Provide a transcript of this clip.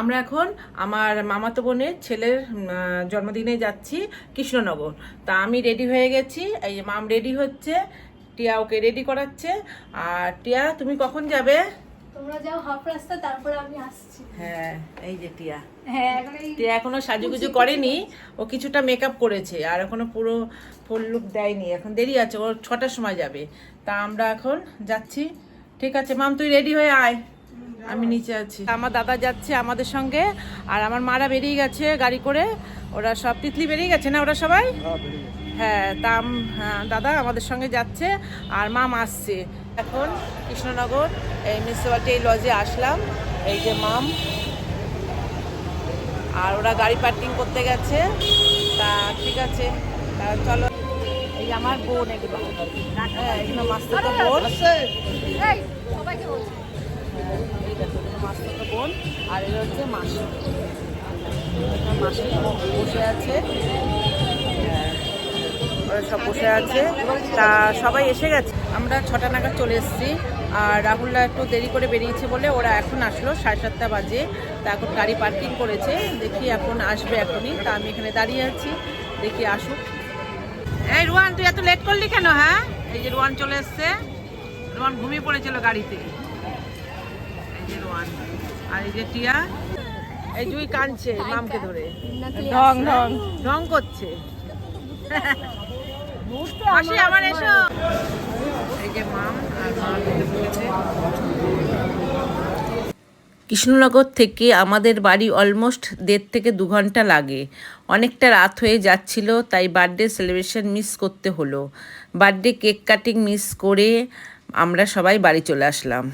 আমরা এখন আমার মামাতো বোনের ছেলের জন্মদিনে যাচ্ছি কৃষ্ণনগর। তা আমি রেডি হয়ে গেছি। এই যে মাম রেডি হচ্ছে টিয়া ওকে রেডি করাচ্ছে। আর টিয়া তুমি কখন যাবে? তোমরা যাও হাফ রাস্তা তারপরে আমি আসছি। হ্যাঁ এই যে টিয়া। হ্যাঁ টিয়া এখনও সাজুগুজু করেনি ও কিছুটা মেকআপ করেছে আর এখনও পুরো ফুল লুক দেয়নি। এখন দেরি আছে ওর ছটার সময় যাবে। তা আমরা এখন যাচ্ছি। ঠিক আছে মাম তুই রেডি হয়ে আয়। আমি নিচে আছি। আমার দাদা যাচ্ছে আমাদের সঙ্গে আর আমার মারা বেরিয়ে গেছে গাড়ি করে। ওরা সব তিতলি বেরিয়ে গেছে না ওরা সবাই? হ্যাঁ তা হ্যাঁ, দাদা আমাদের সঙ্গে যাচ্ছে আর মাম আসছে। এখন কৃষ্ণনগর এই মিউনিসিপ্যালিটি লজে আসলাম এই যে মাম। আর ওরা গাড়ি পার্কিং করতে গেছে। তা ঠিক আছে তা চলো। এই আমার বোন এগুলো হ্যাঁ এগুলো মাস্টার বোন। সবাইকে বলছি। আর এগুলো হচ্ছে মাসি মাসি বসে আছে ওরা সব বসে আছে তা সবাই এসে গেছে আমরা ছটা নাগাদ চলে এসেছি আর রাহুলরা একটু দেরি করে বেরিয়েছে বলে ওরা এখন আসলো সাড়ে সাতটা বাজে তা এখন গাড়ি পার্কিং করেছে দেখি এখন আসবে এখনই তা আমি এখানে দাঁড়িয়ে আছি দেখি আসুক এই রুয়ান, তুই এত লেট করলি কেন হ্যাঁ? এই যে রুয়ান চলে এসছে। রুয়ান ঘুমিয়ে পড়েছিল গাড়িতে। আর এই যে টিয়া এই জুই কাঁদছে মামকে ধরে। ঢং ঢং। ঢং করছে। মাসি আমার এসো। এই যে মাম আর কৃষ্ণনগর থেকে আমাদের বাড়ি অলমোস্ট দেড় থেকে দু ঘণ্টা লাগে। অনেকটা রাত হয়ে যাচ্ছিল তাই বার্থডে সেলিব্রেশন মিস করতে হলো। বার্থডে কেক কাটিং মিস করে আমরা সবাই বাড়ি চলে আসলাম।